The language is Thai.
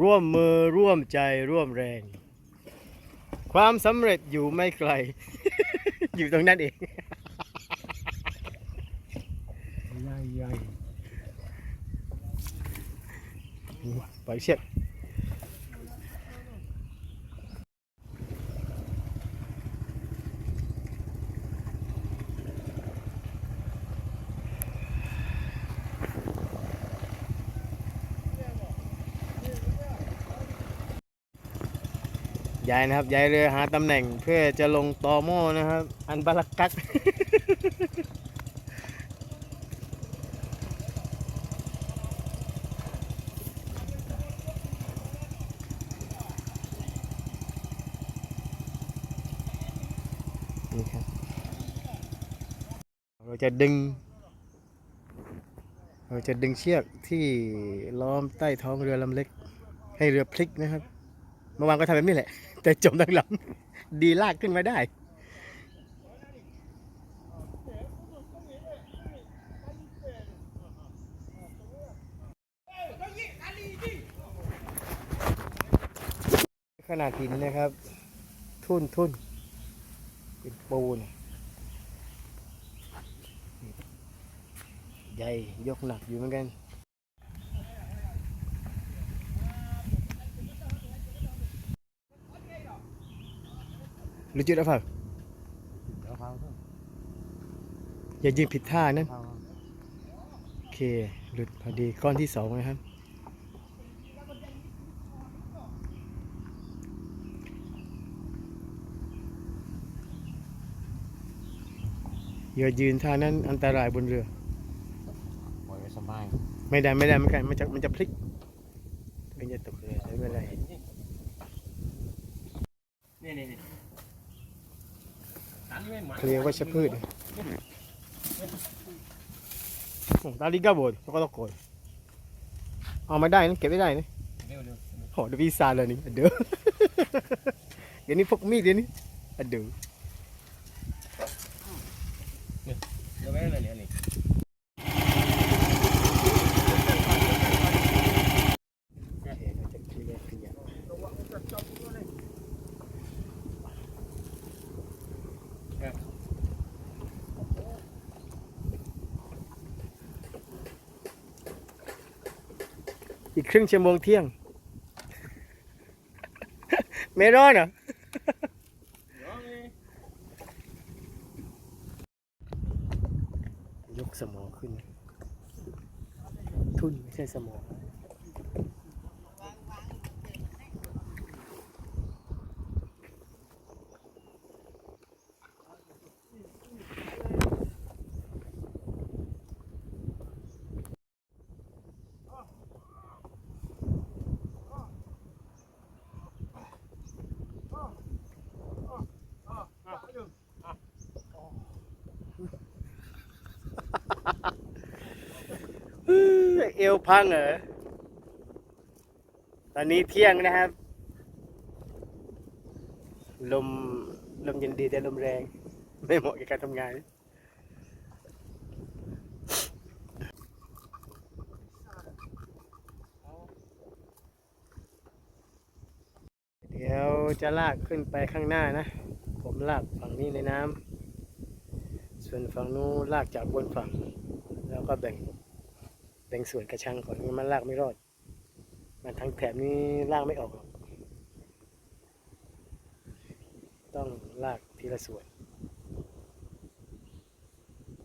ร่วมมือร่วมใจร่วมแรง ความสำเร็จอยู่ไม่ไกล อยู่ตรงนั้นเอง ใหญ่ใหญ่ปล่อยเชือ ย้ายนะครับย้ายเรือหาตำแหน่งเพื่อจะลงตอหม้อนะครับ อันบาลักกักนี่ครับ เราจะดึง เราจะดึงเชือกที่ล้อมใต้ท้องเรือลำเล็ก ให้เรือพลิกนะครับ เมื่อวานก็ทำแบบนี้แหละ แต่จมทั้งลำดีลากขึ้นมาได้ ขนาดหินนะครับ ทุ่นทุ่นเป็นปูนใหญ่ยกหนักอยู่เหมือนกัน รู้จุดแล้วเปล่าเดี๋ยวเขาอย่ายิงผิดท่านั้นเขาโอเค หลุดพอดีก้อนที่สองนะครับ อย่ายืนท่านั้นอันตรายบนเรือ ปล่อยไว้สบายไม่ได้ไม่ได้ไม่ได้มันจะมันจะพลิกมันจะตกเรือไม่เป็นไรนี่นี่นี่อันนี้ไม่หมัน เคลียร์วัชพืชตาลิกาบดแล้วก็ต้องโกยเอามาได้นะเก็บไม่ได้นะเร็วเร็วโอ้เดี๋ยวพี่ซาเลยนี่เดี๋ยวเดี๋ยวนี้พกมีดเดี๋ยวนี้เดี๋ยวเดี๋ยวไว้เลยเนี่ยนี่ โอเคเราจะเคลียร์เคลียร์ อีกครึ่งชั่วโมงเที่ยง ไม่ร้อนเหรอยกสมองขึ้น ทุ่นไม่ใช่สมอง เอวพังเหรอ ตอนนี้เที่ยงนะครับ ลม ลมเย็นดีแต่ลมแรง ไม่เหมาะกับการทำงาน เดี๋ยวจะลากขึ้นไปข้างหน้านะ ผมลากฝั่งนี้ในน้ำส่วนฝั่งนู้นลากจากบนฝั่ง แล้วก็แบ่ง แบ่งส่วนกระชังก่อนมันลากไม่รอด มันทั้งแถบนี้ลากไม่ออกหรอกต้องลากทีละส่วน